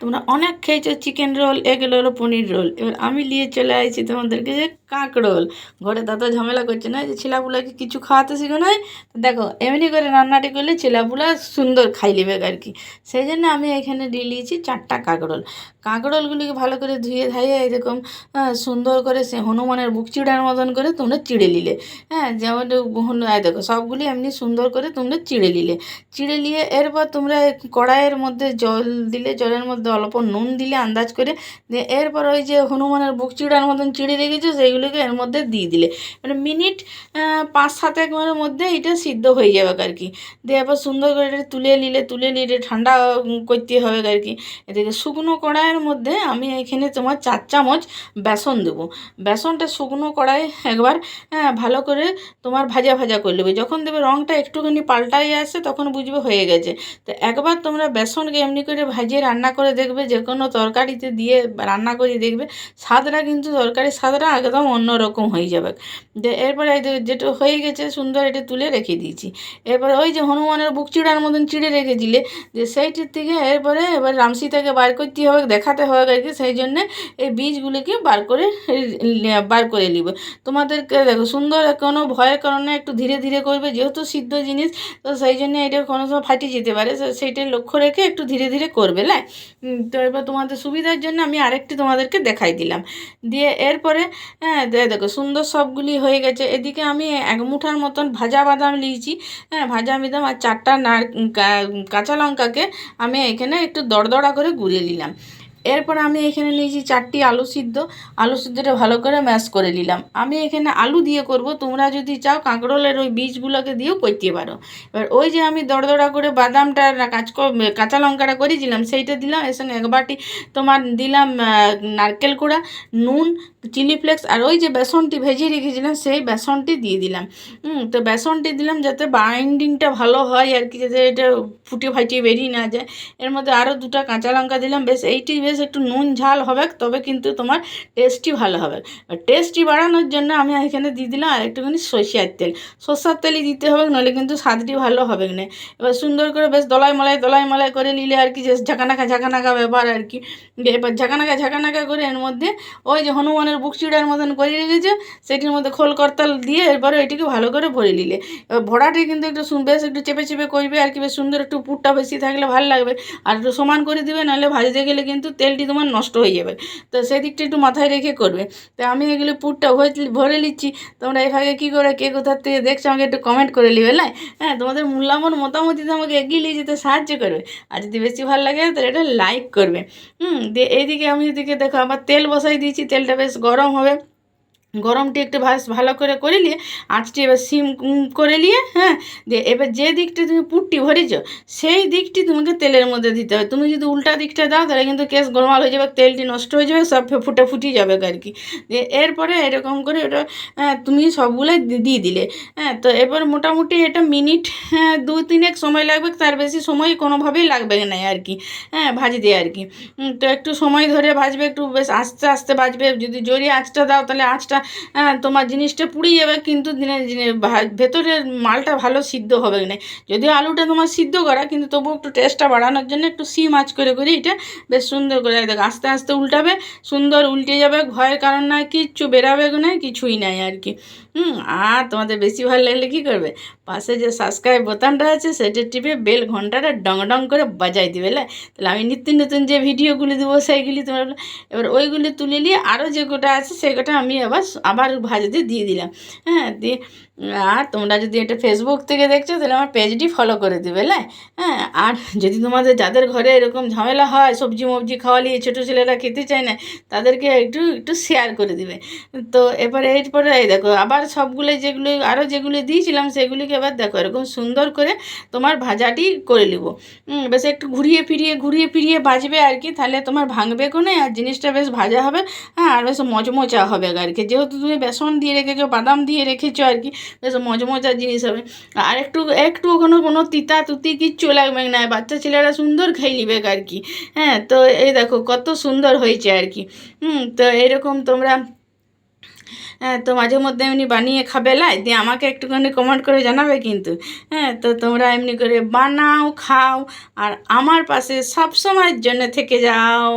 তোমরা অনেক খেয়েছো চিকেন রোল এগুলো হলো পনির রোল এবার আমি নিয়ে চলে আসছি তোমাদেরকে যে কাঁক রোল ঘরে দাদা ঝামেলা করছে না, যে ছেলাপুলাকে কিছু খাওয়াতে শিখো তো দেখো, এমনি করে রান্নাটি করলে ছেলাপুলা সুন্দর খাই নেবে আর কি। সেই জন্য আমি এখানে দিয়ে নিয়েছি চারটা কাঁকরোল কাঁকরোলগুলিকে ভালো করে ধুয়ে ধাইয়ে এরকম সুন্দর করে সে হনুমানের বুক চিড়ার মতন করে তোমরা চিড়ে নিলে। হ্যাঁ যেমন এই দেখো, সবগুলি এমনি সুন্দর করে তোমরা চিড়ে নিলে। চিড়ে নিয়ে এরপর তোমরা কড়াইয়ের মধ্যে জল দিলে, জলের মধ্যে অল্প নুন দিলে আন্দাজ করে দিয়ে এরপর ওই যে হনুমানের বুক চিড়ার মতন চিড়ে রেখেছো, সেইগুলোকে এর মধ্যে দিয়ে দিলে। মানে মিনিট পাঁচ সাতেকের মধ্যে এটা সিদ্ধ হয়ে যাবে আর কি। দিয়ে এবার সুন্দর করে এটা তুলে নিলে তুলে নিলে ঠান্ডা করতে হবে আর কি। এদিকে শুকনো কড়াইয়ের মধ্যে আমি এখানে তোমার চার চামচ বেসন দেবো। বেসনটা শুকনো কড়াই একবার হ্যাঁ ভালো করে তোমার ভাজা ভাজা করে নেবে। যখন দেবে রঙটা একটুখানি পাল্টাই আসে, তখন বুঝবে হয়ে গেছে। তো একবার তোমরা বেসনকে এমনি করে ভাজিয়ে রান্না করে দেখবে, যে কোনো তরকারিতে দিয়ে রান্না করে দেখবে, স্বাদটা কিন্তু তরকারির স্বাদটা একদম অন্যরকম হয়ে যাবে। এরপরে যেটা হয়ে গেছে, সুন্দর এটা তুলে রেখে দিয়েছি। এরপরে ওই যে হনুমানের বুক চিড়ার মতন চিড়ে রেখে দিলে, যে সেইটির থেকে এরপরে এবার রামসীতাকে বার করতে হবে, দেখাতে হবে আর কি, সেই জন্যে এই বীজগুলিকে বার করে বার করে নিবে। তোমাদেরকে দেখো, সুন্দর কোনো ভয়ের কারণে একটু ধীরে ধীরে করবে, যেহেতু সিদ্ধ জিনিস, তো সেই জন্য এটা কোনো সময় ফাটে যেতে পারে সেইটা লক্ষ্য রেখে একটু ধীরে ধীরে করবে লাই তো এবার তোমাদের সুবিধার জন্য আমি আরেকটি তোমাদেরকে দেখাই দিলাম। দিয়ে এরপরে হ্যাঁ দেখো, সুন্দর সবগুলি হয়ে গেছে। এদিকে আমি এক মুঠার মতন ভাজা বাদাম নিয়েছি। হ্যাঁ ভাজা বাদাম আর চারটা নার কাঁচা লঙ্কাকে আমি এখানে একটু দড়দড়া করে গুঁড়িয়ে নিলাম। এরপর আমি এখানে নিয়েছি চারটি আলু সিদ্ধ। আলু সিদ্ধটা ভালো করে ম্যাশ করে নিলাম। আমি এখানে আলু দিয়ে করব। তোমরা যদি চাও কাঁকরোলের ওই বীজগুলোকে দিয়েও করতে পারো। এবার ওই যে আমি দরদরা করে বাদামটা কাঁচ কাঁচা লঙ্কাটা করেছিলাম, সেইটা দিলাম। এর সঙ্গে এক বাটি তোমার দিলাম নারকেল কুড়া, নুন, চিলি ফ্লেক্স আর ওই যে বেসনটি ভেজিয়ে রেখেছিলাম, সেই বেসনটি দিয়ে দিলাম। তো বেসনটি দিলাম যাতে বাইন্ডিংটা ভালো হয় আর কি, যাতে এটা ফুটে ফাটিয়ে বেরিয়ে না যায়। এর মধ্যে আরও দুটো কাঁচা লঙ্কা দিলাম। বেশ, এইটি একটু নুন ঝাল হবে, তবে কিন্তু তোমার টেস্টি ভালো হবে। টেস্টি বাড়ানোর জন্য আমি এখানে দিয়ে দিলাম আর একটুখানি সরষের তেল। সর্ষার তেলই দিতে হবে নাহলে কিন্তু স্বাদটি ভালো হবে না। এবার সুন্দর করে বেশ দলাই মলাই দলাই মলাই করে নিলে আর কি যে ঝাঁকানাকা ঝাঁকানাকা ব্যাপার আর কি। এবার ঝাঁকানাকা ঝাঁকানাকা করে এর মধ্যে ওই যে হনুমানের বুক চিড়ার মতন করে রেখেছে, সেটির মধ্যে খোল করতাল দিয়ে এরপরে এটিকে ভালো করে ভরে নিলে। এবার ভরাটি কিন্তু একটু বেশ একটু চেপে চেপে করবে আর কি, বেশ সুন্দর একটু পুরটা বেশি থাকলে ভালো লাগবে। আর একটু সমান করে দিবে নাহলে ভাজতে গেলে কিন্তু তেলটি তোমার নষ্ট হয়ে যাবে। তো সেদিকটা একটু মাথায় রেখে করবে। তো আমি এগুলো পুরটা ভরে- নিচ্ছি। তোমরা এভাগে কী করে, কে কোথার থেকে দেখছ আমাকে একটু কমেন্ট করে নিবে না হ্যাঁ তোমাদের মূল্যবান মতামতিতে আমাকে এগিয়ে নিয়ে যেতে সাহায্য করবে। আর যদি বেশি ভালো লাগে, তাহলে এটা লাইক করবে। হুম, দিয়ে এইদিকে আমি এদিকে দেখো, আবার তেল বসাই দিয়েছি। তেলটা বেশ গরম হবে। গরমটি একটু ভাস ভালো করে করে নিয়ে আঁচটি এবার সিম করে নিয়ে হ্যাঁ দিয়ে এবার যে দিকটা তুমি পুটটি ভরেছ সেই দিকটি তোমাকে তেলের মধ্যে দিতে হবে তুমি যদি উল্টা দিকটা দাও তাহলে কিন্তু কেস গোলমাল হয়ে যাবে তেলটি নষ্ট হয়ে যাবে সব ফুটে ফুটিয়ে যাবে আর কি। এরপরে এরকম করে ওটা হ্যাঁ, তুমি সবগুলোই দি- দিয়ে দিলে হ্যাঁ তো এবার মোটামুটি এটা মিনিট হ্যাঁ দু তিনেক সময় লাগবে তার বেশি সময় কোনোভাবেই লাগবে না আর কি হ্যাঁ ভাজতে আর কি। তো একটু সময় ধরে ভাজবে একটু বেশ আস্তে আস্তে ভাজবে। যদি জোরে আঁচটা দাও তাহলে আঁচটা তোমার জিনিসটা পুড়ে যাবে, কিন্তু দিনে দিনে ভা- ভেতরের মালটা ভালো সিদ্ধ হবে না। যদিও আলুটা তোমার সিদ্ধ করা, কিন্তু তবু একটু টেস্টটা বাড়ানোর জন্য একটু সিম আঁচ করে করে এটা বেশ সুন্দর করে দেখো, আস্তে আস্তে উল্টাবে, সুন্দর উল্টে যাবে, ভয়ের কারণ নাই, কিচ্ছু বেরাবে না কিছুই নাই আর কি। হুম, আর তোমাদের বেশি ভালো লাগলে কী করবে? পাশে যে সাবস্ক্রাইব বোতামটা আছে, সেটা টিপে বেল ঘন্টাটা ডং ডং করে বাজাই দিবে লে তাহলে আমি নিত্য নতুন যে ভিডিওগুলি দেবো, সেইগুলি তোমার এবার ওইগুলি তুলে নিয়ে আরও যে গোটা আছে, সেই গোটা আমি আবার আবার ভাজতে দিয়ে দিলাম। হ্যাঁ দিয়ে, আর তোমরা যদি এটা ফেসবুক থেকে দেখছ, তাহলে আমার পেজটি ফলো করে দেবে হ্যাঁ আর যদি তোমাদের, যাদের ঘরে এরকম ঝামেলা হয়, সবজি মবজি খাওয়ালিয়ে ছোটো ছেলেরা খেতে চায় না, তাদেরকে একটু একটু শেয়ার করে দিবে। তো এবারে, এরপরে এই দেখো, আবার সবগুলো যেগুলো আরও যেগুলো দিয়েছিলাম, সেগুলিকে এবার দেখো, এরকম সুন্দর করে তোমার ভাজাটি করে নিব। বেশ একটু ঘুরিয়ে ফিরিয়ে ঘুরিয়ে ফিরিয়ে বাজবে আর কি, তাহলে তোমার ভাঙবে কোনে, আর জিনিসটা বেশ ভাজা হবে হ্যাঁ আর বেশ মজমজা হবে আর কি যেহেতু তুমি বেসন দিয়ে রেখেছো, বাদাম দিয়ে রেখেছো আর কি, বেশ মজমজা জিনিস হবে। আর একটু একটু কোনো কোনো তিতা তুতি কিচ্ছু লাগবে না, বাচ্চা ছেলেরা সুন্দর খেয়ে নিবে আর কি। হ্যাঁ তো এই দেখো কত সুন্দর হয়েছে আর কি। হুম, তো এরকম তোমরা হ্যাঁ তো মাঝে মধ্যে এমনি বানিয়ে খাবে লাই, দিয়ে আমাকে একটুখানি কমেন্ট করে জানাবে কিন্তু। হ্যাঁ তো তোমরা এমনি করে বানাও, খাও, আর আমার পাশে সব সময়ের জন্য থেকে যাও।